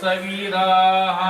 सवीराः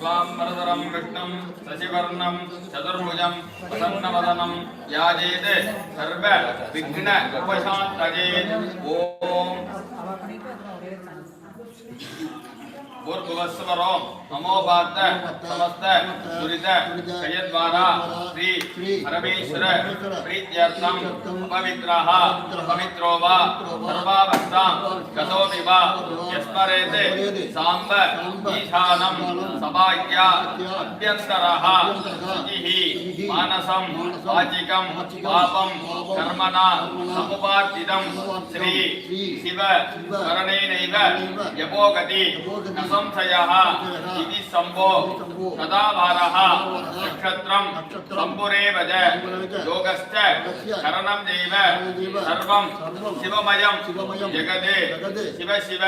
त्वाम्बरधरं विष्णुं शशिवर्णं चतुर्भुजं ಭೂರ್ಭುವಸ್ವರಂ ನಮೋಭಾತ ಸಮಸ್ತ ಸುರಿತ ಕಯದ್ವಾರ ಶ್ರೀ ಪರಮೇಶ್ವರ ಪ್ರೀತ್ಯರ್ಥಂ ಪವಿತ್ರಃ ಪವಿತ್ರೋ ವಾ ಸರ್ವಾಭಕ್ತಾಂ ಗತೋಮಿ ವಾ ಯಸ್ಮರೇತೆ ಸಾಂಬ ಈಶಾನಂ ಸಭಾಗ್ಯ ಅಭ್ಯಂತರಃ ಶುಚಿಃ ಮಾನಸಂ ವಾಚಿಕಂ ಪಾಪಂ ಕರ್ಮಣ ಸಮುಪಾರ್ಜಿತಂ ಶ್ರೀ ಶಿವ ಸ್ಮರಣೇನೈವ ಯಪೋಗತಿ संशयः। इति सम्भो सदाभारः। नक्षत्रं सम्पुरेव च योगश्च करणं चैव सर्वं शिवमयं जगदे। शिव शिव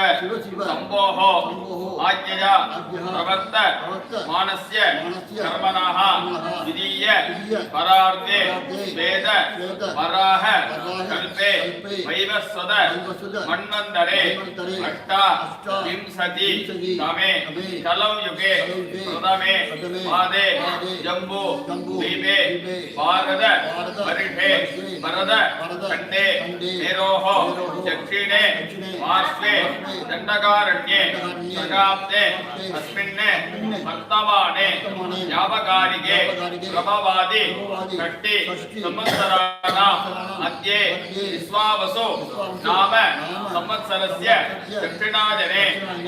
सम्भोः आज्ञया। प्रवर्त। मानस्य। कर्मणः। विधीय परार्थे। वेद वराह। कल्पे। वैवस्वत। मन्वन्तरे। अष्टा। विंशति। तमे कलौ युगे प्रथमे पादे जम्बू द्वीपे भारत वर्षे भरत खण्डे मेरोः दक्षिणे पार्श्वे दण्डकारण्ये शताब्दे अस्मिन् वर्तमाने व्यापकारिके प्रभवादि षष्टि संवत्सराणां मध्ये विश्वावसु नाम संवत्सरस्य दक्षिणाजने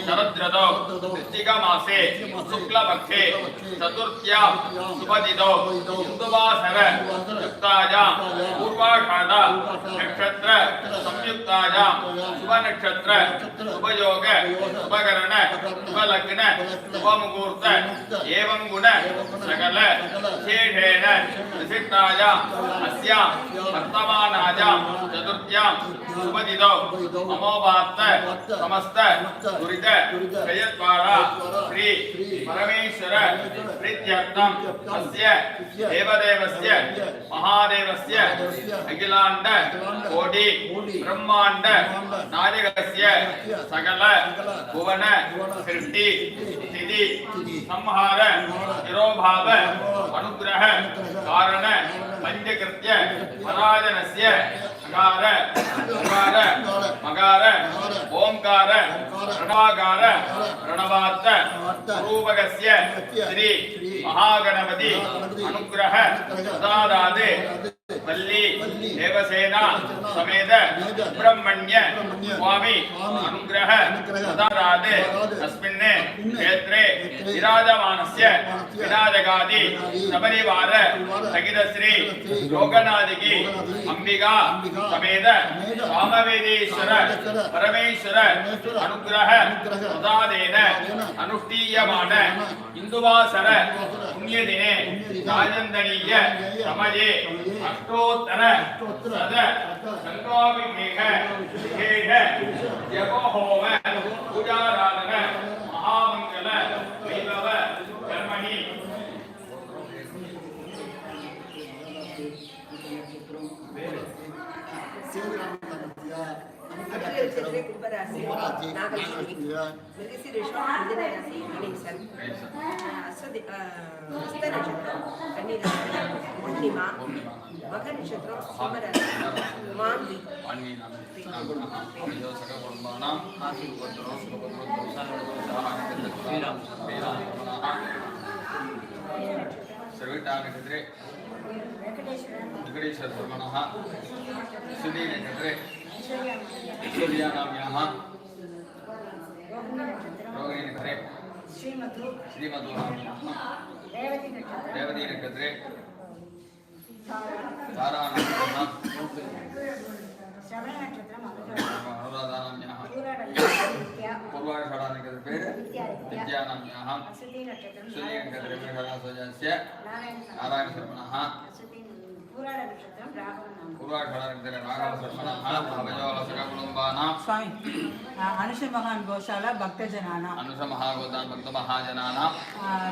शरद्रतौ कृत्तिकमासे शुक्लपक्षे चतुर्थ्यां सुपतितौ हिन्दुवासर युक्तायां नक्षत्र संयुक्तायां शुभयोग शुभकरण शुभलग्न शुभमुहूर्त एवं गुण सकल अस्यां वर्तमानायां चतुर्थ्यां समस्त दुरित क्षयद्वारा எதற்பாரா ஸ்ரீ பரமேஸ்வர பிரீத்தியர்த்தம் அஸ்ய தேவதேவஸ்ய மகாதேவஸ்ய அகிலாண்ட கோடி பிரம்மாண்ட நாயகஸ்ய சகல புவன சிருஷ்டி ஸ்திதி சம்ஹார நிரோபாவ பஞ்சகிருத்திய பராஜனஸ்ய கார ஓங்கார மகார ஓம்கார ரணவாகார ரணவார்த்த ரூபகஸ்ய ஸ்ரீ மகாகணபதி அனுகிரக சதாதாது. வள்ளி தேவசேனா சமேத சுப்பிரமணிய சுவாமி அனுகிரக சதாராது அஸ்மின் கேத்ரே விராஜமானஸ்ய விநாயகாதி சபரிவார சகிதஸ்ரீ லோகநாதிகி அம்பிகா சமேத சாமவேதீஸ்வர பரமேஸ்வர அனுகிரக சதாதேன அனுஷ்டீயமான இந்துவாசர புண்ணியதினே ராஜந்தனீய சமயே அஷ்ட ஸ்ரோத்தர சத சங்கோபிகேக விசேஷ ஜபஹோம பூஜாராதன மகாமங்கல வைபவ கர்மணி. அஸ்வதி ஹஸ்தநட்சத்திரம் பூர்ணிமா மக நட்சத்திரம் சிம்மராசி மாந்தி सर्वटानक्षत्रे वेङ्कटेश्वरब्रह्मणः सुधीनक्षत्रे ऐश्वर्यानाम्याः रोहिणीनगरे श्रीमधुनाम्याः ரேவதி பூர்வாஷாடான பேர் வித்யானாமியாக சுதீரட்சத்திரம் நாராயண சரவணா స్వామి అనుష మహాన్ గోశాల భక్త జనాన అనుష మహాగోదాన్ భక్త మహాజనాన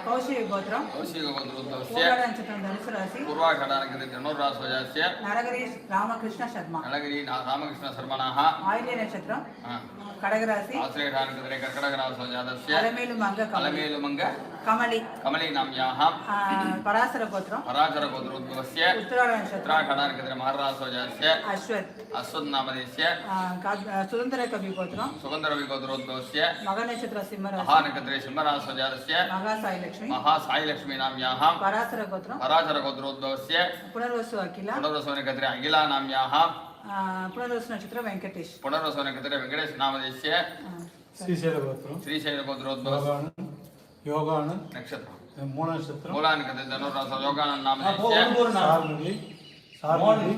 కౌశిక గోత్రం. కౌశిక గోత్రం నక్షత్రం ధనుసు రాశి. పూర్వాఘటానికి ధనుర్రాశోజాస్య నరగిరి రామకృష్ణ శర్మ. నరగిరి రామకృష్ణ శర్మణః ఆయిలే నక్షత్రం. కడగరాశి. ఆశ్రయడానికి కర్కటక అలమేలు మంగ అలమేలు మంగ கமலி கமலி நாம்யாம் பராசர கோத்திரம் பராசர கோத்திரோத்பவஸ்ய உத்தராகண உத்தராகண நட்சத்திர மகாராசோஜாஸ்ய அஸ்வத் அஸ்வத் நாமதேஸ்ய சுதந்திர கவி கோத்திரம் சுதந்திர கவி கோத்திரோத்பவஸ்ய மக நட்சத்திர சிம்ம மகா நட்சத்திர சிம்மராசோஜாஸ்ய மகா சாயிலட்சுமி மகா சாயிலட்சுமி நாம்யாம் பராசர கோத்திரம் பராசர கோத்திரோத்பவஸ்ய புனர்வசு அகிலா புனர்வசு நட்சத்திர அகிலா நாம்யாம் புனர்வசு நட்சத்திர வெங்கடேஷ் புனர்வசு நட்சத்திர வெங்கடேஷ் நாமதேஸ்ய ஸ்ரீசைல கோத்திரம் ஸ்ரீசைல கோத்திரோத்பவஸ்ய யோகான நட்சத்திரம். மூல நட்சத்திரம். மூல நட்சத்திரம் தனுராச யோகான நாம சார்மதி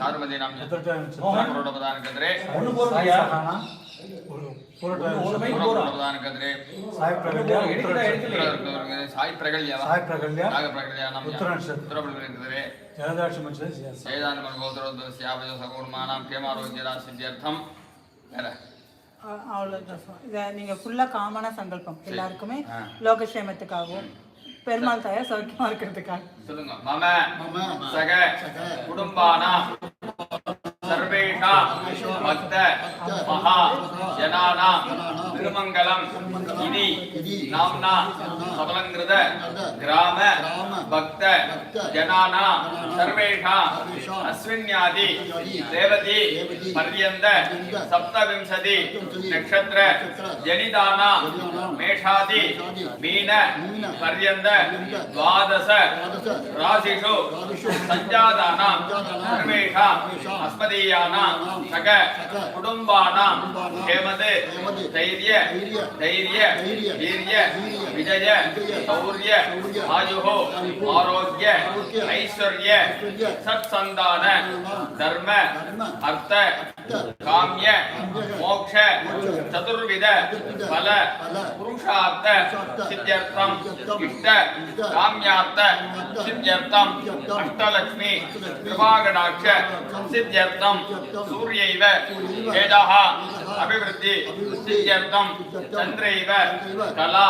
சார்மதி நாம மೋಹನ್ ಕದ್ರೆ ಒಂದು ಬೋರ್ನ ಯಾರನ ஒரு சாய் பிரகல்யா சாய் பிரகல்யா. சாய் பிரகல்யா நாக பிரகல்யா நம்ம உத்தரநட்சத்திரம் வேற. சுவாமி. இதை நீங்க ஃபுல்லா காமனா சங்கல்பம் எல்லாருக்குமே. லோகக்ஷேமத்துக்காகவும் பெருமாள் தாயார் சௌக்கியமா இருக்கிறதுக்காக. சொல்லுங்க. மம சக குடும்பானாம் சர்வேஷாं பக்த மகா ஜனானாம் திருமங்கலம். இதி நாம்னா சபலங்கிருத கிராம பக்த ஜனானாம் சர்வேஷாம் அஸ்வின்யாதி ரேவதி பர்யந்த சப்தவிம்சதி நக்ஷத்திர ஜனிதானா மேஷாதி மீன பர்யந்த துவாதச ராசிஷு சஞ்சாதானாம் சர்வேஷாம் அஸ்மதீயானாம் சக குடும்பானாம் ஹேமது. தைரிய धर्म अर्थ काम्य मोक्ष चतुर्विध फल पुरुषार्थ सिद्ध्यर्थम इष्ट काम्यार्थ सिद्ध्यर्थम अष्टलक्ष्मी कृपागणाक्ष सिद्ध्यर्थम सूर्य वेद अभिवृद्धि सिद्ध्यर्थम சித்தியர்த்தம் சந்திரைவ கலா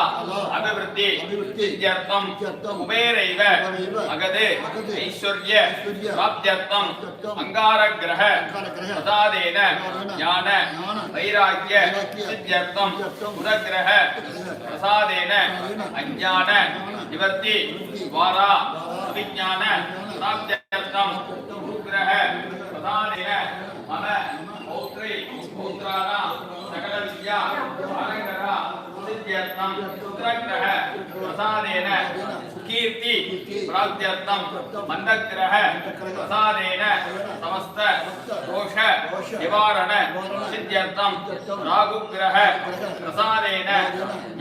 அபிவிருத்தி சித்தியர்த்தம் குபேரைவ அகது ஐஸ்வர்ய பிராப்தியர்த்தம் அங்காரகிரக பிரசாதேன ஞான வைராக்கிய சித்தியர்த்தம் புதகிரக பிரசாதேன அஞ்ஞான நிவர்த்தி துவாரா அவிஞான பிராப்தியர்த்தம் குருகிரக பிரசாதேன மம பௌத்ரை பௌத்ராணா சகல வித்யா ஆலங்கரா சித்தியர்த்தம் புத்திரகிரக பிரசாதேன. கீர்த்தி பிராப்தியர்த்தம் மந்தக்கிரக பிரசாதேன சமஸ்த தோஷ நிவாரண சித்தியர்த்தம் ராகுக்கிரக பிரசாதேன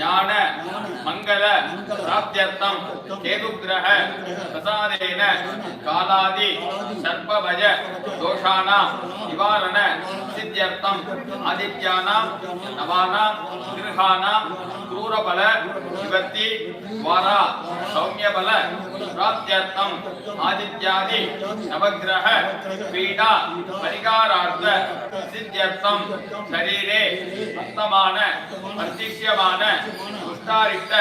ஞான மங்கள பிராப்தியர்த்தம் கேதுக்கிரக பிரசாதேன காலாதி சர்பபஜ தோஷானாம் நிவாரண சித்தியர்த்தம் ஆதித்யானாம் நவானாம் கிருஹானாம் சூரபல விபத்தி துவாரா. சௌமிய புண்ணியபல பிராப்தியர்த்தம் ஆதித்யாதி நவகிரக பீடா பரிகாரார்த்த சித்தியர்த்தம் சரீரே அர்த்தமான அர்த்திஷ்யமான துஷ்டாரித்த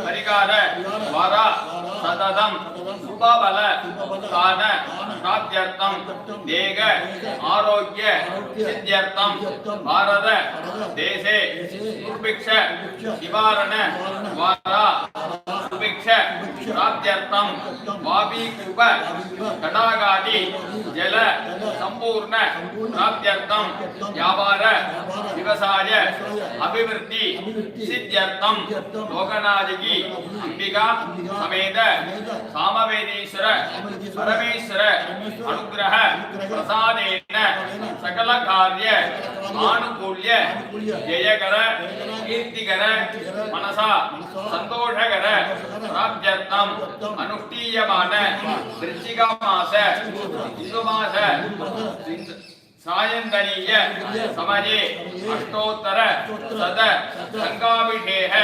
பரிகார வரா சததம் உபபல கான பிராப்தியர்த்தம் தேக ஆரோக்கிய சித்தியர்த்தம் பாரத தேசே சுபிக்ஷ நிவாரண வாரா சுபிக்ஷ பிராப்தியர்த்தம் வாபி குப தடாகாதி ஜல சம்பூர்ண பிராப்தியர்த்தம் வியாபார விவசாய அபிவிருத்தி சித்தியர்த்தம் லோகநாயகி அம்பிகா சமேத சாமவேதீஸ்வர பரமேஸ்வர அனுகிரக பிரசாதேன சகல காரிய ஆனுகூல்ய ஜெயகர கீர்த்திகர மனசா சந்தோஷகர பிராப்தியர்த்தம் அனுஷ்டீயமான விருச்சிக மாச இந்து மாச சாயந்தனீய சமயே அஷ்டோத்தர சத சங்காபிஷேக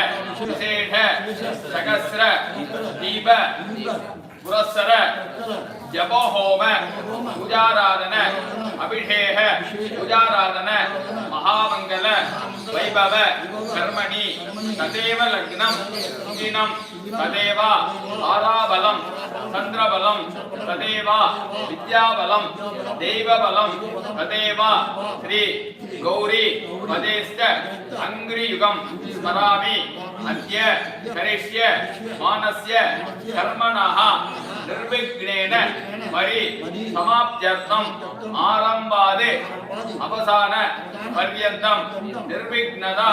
விசேஷ சகசிர தீப புரஸ்சர ஜபோஹோம பூஜாராதன அபிஷேக பூஜாராதன மகாமங்கல வைபவ கர்மணி ததேவ லக்னம் தினம் ததேவா ஆராபலம் சந்திரபலம் ததேவா வித்யாபலம் தெய்வபலம் ததேவா ஸ்ரீ கௌரி மதேஷ்ட அங்கிரியுகம் ஸ்மராமி அத்ய கரிஷ்ய மானஸ்ய கர்மணா நிர்விக்னேன மரி சமாப்தியர்த்தம். ஆரம்பாதே. அவசான பர்யந்தம். நிர்விக்னதா.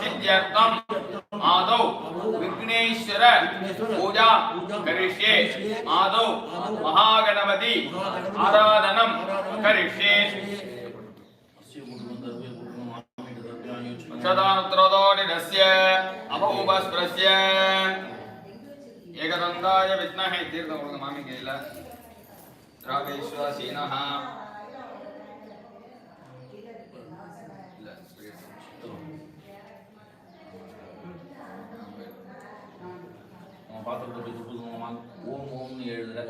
சித்தியர்த்தம் ஆதௌ. விக்னேஸ்வர. பூஜா. கரிஷ்யே. ஆதௌ. மகாகணபதி. ஆராதனம். கரிஷ்யே. சதானுத்ரதோடினஸ்ய ஏகதந்தாய வித்மஹே தீர்த்தம் கொடுங்க மாமி கையில் ராகேஸ்வர சீனஹா ஓம் ஓம்னு எழுதுற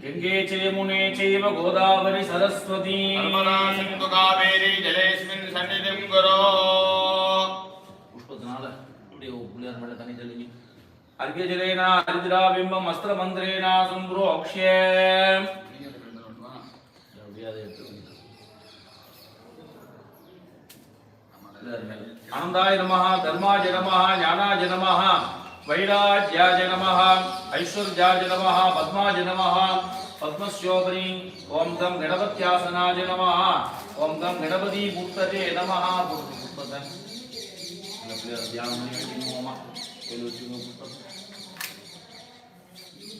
கங்கே முனே செய்வ கோதாவரி சரஸ்வதி சிந்து காவேரி ஜலேஸ்மின் சந்நிதிம் குரோ புஷ்பத்தினால அப்படியே பிள்ளையார் மேல தண்ணி தெளிஞ்சு அர்க்கஜலேனா ஹரிதிரா பிம்பம் அஸ்திர மந்திரேனா சும்ரோக்ஷ்யே அப்படியே அதை எடுத்து வைங்க. புள்ளியார் மேல. ஆனந்தாய நமः தர்மாய நமः ஞானாய நமः வைராஜ்யாய நமः ஐஸ்வர்யாய நமः பத்மாய நமः பத்மஸ்யோபரி ஓம் தம்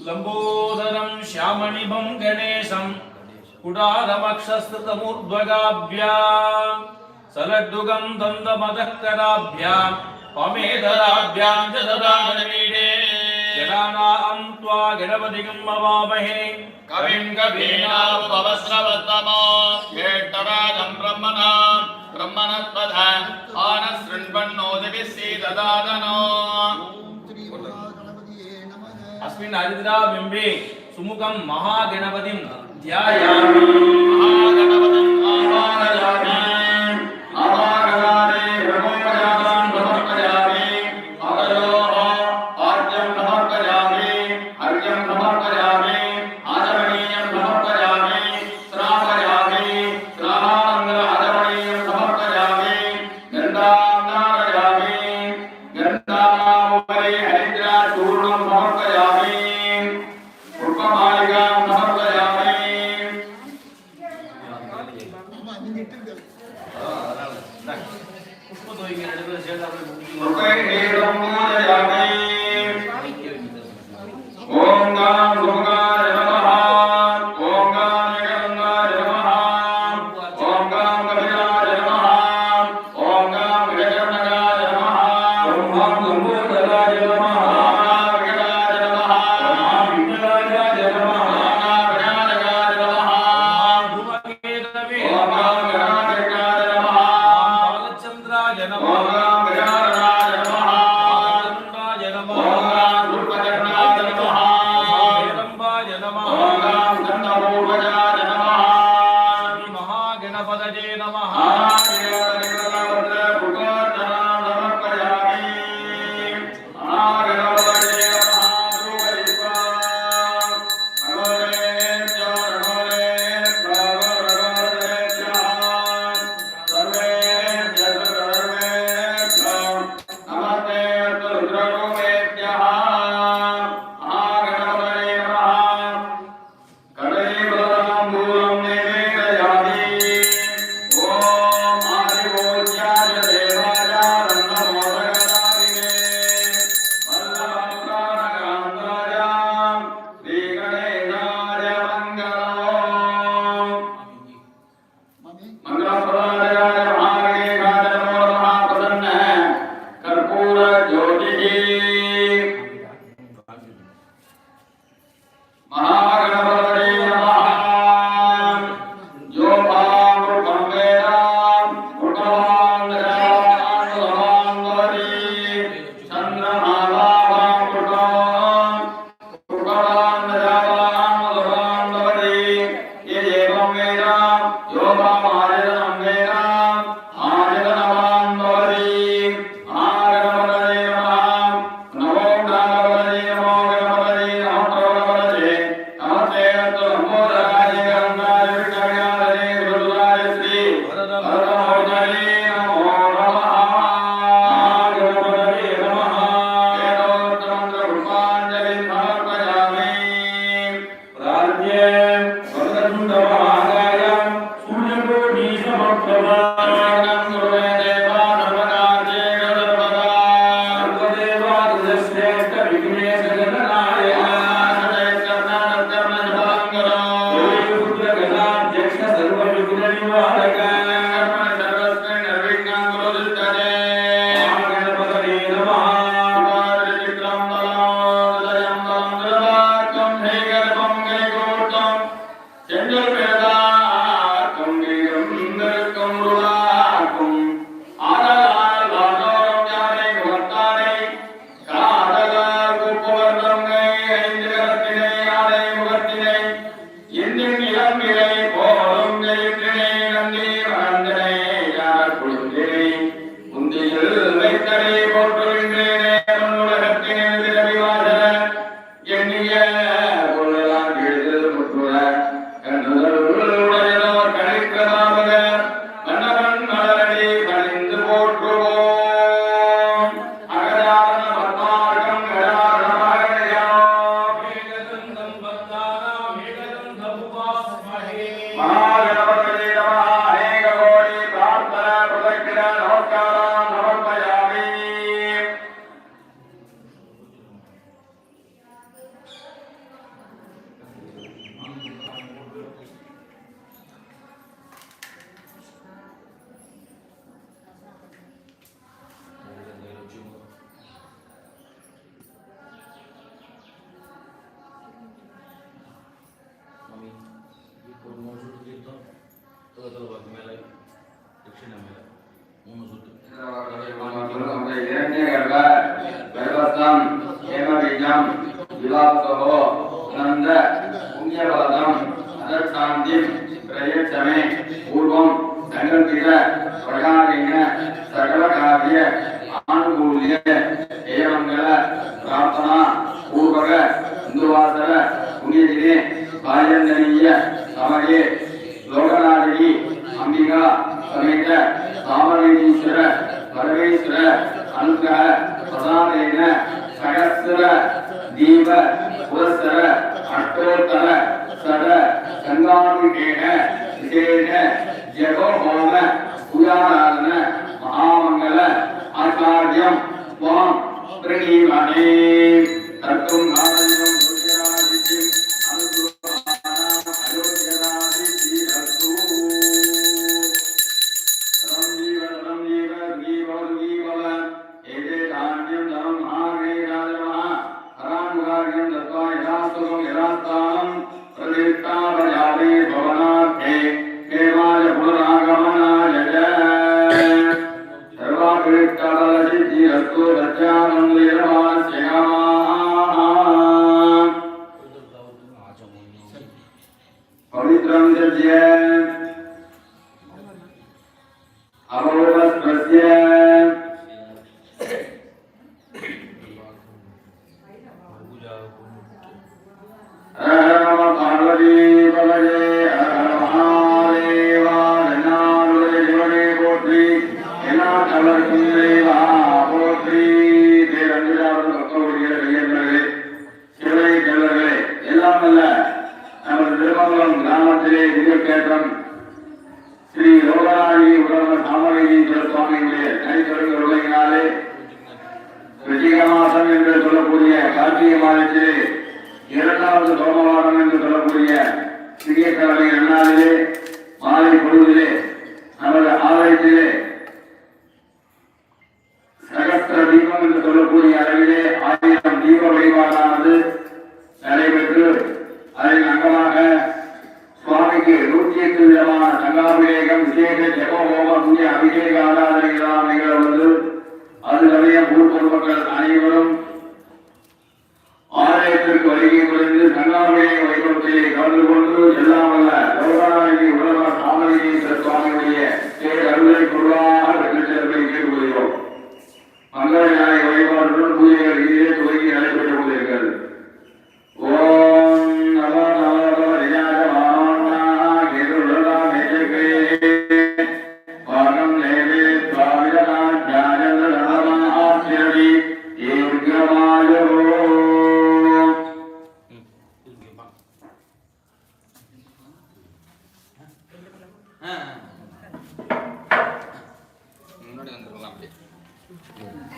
लम्बोदरं श्यामणिभं गणेशं कुडारमक्षस्तमुर्ध्वगाभ्यां सलड्डुगं दन्दमदःकराभ्यां त्वमेधराभ्यां च ददागणमीडे गणानां त्वा गणपतिगं मवामहे कविं कवीनां पवस्रवतमा हेट्टराजं ब्रह्मणाम् आनशृण्वन्नोदिभिः सीददादनो अस्मिन् हरिद्राबिम्बे सुमुखं महागणपतिं ध्यायामि சொல்லுங்க இரண்யகர்வ பர்வத்தம் நந்த புண்ணியபதம் அதற்காந்தி பிரயத்தமே பூர்வம் சங்கல்பித பிரகாரேன சகல காரிய ஆனுகூல்ய யோகேன விஜேன ஜெகோஹோம உதாரண மகாமங்கல ஆச்சாரியம் வாம் சாமவேதீஸ்வர சுவாமியுடைய தனித்தொடர்பு உலகினாலே மாசம் என்று சொல்லக்கூடிய கார்த்திகை மாதத்திலே இரண்டாவது சோமவாரம் என்று சொல்லக்கூடிய சிறிய கிழமை நன்னாளிலே மாலை பொழுதிலே நமது ஆலயத்திலே சகஸ்திர தீபம் என்று சொல்லக்கூடிய அளவிலே ஆயிரம் தீப வழிபாடானது நடைபெற்று அதன் அங்கமாக சுவாமிக்கு நூற்றி எட்டு விதமான சங்காபிஷேகம் விசேஷ ஜெகஹோம புண்ணிய அபிஷேக ஆராதனைகளாம் நிகழ்வது அது சமயம் ஊர் பொதுமக்கள் அனைவரும் ஆலயத்திற்கு வருகை புரிந்து கண்ணாமணி வைபவத்திலே கலந்து கொண்டு செல்லாமல்ல.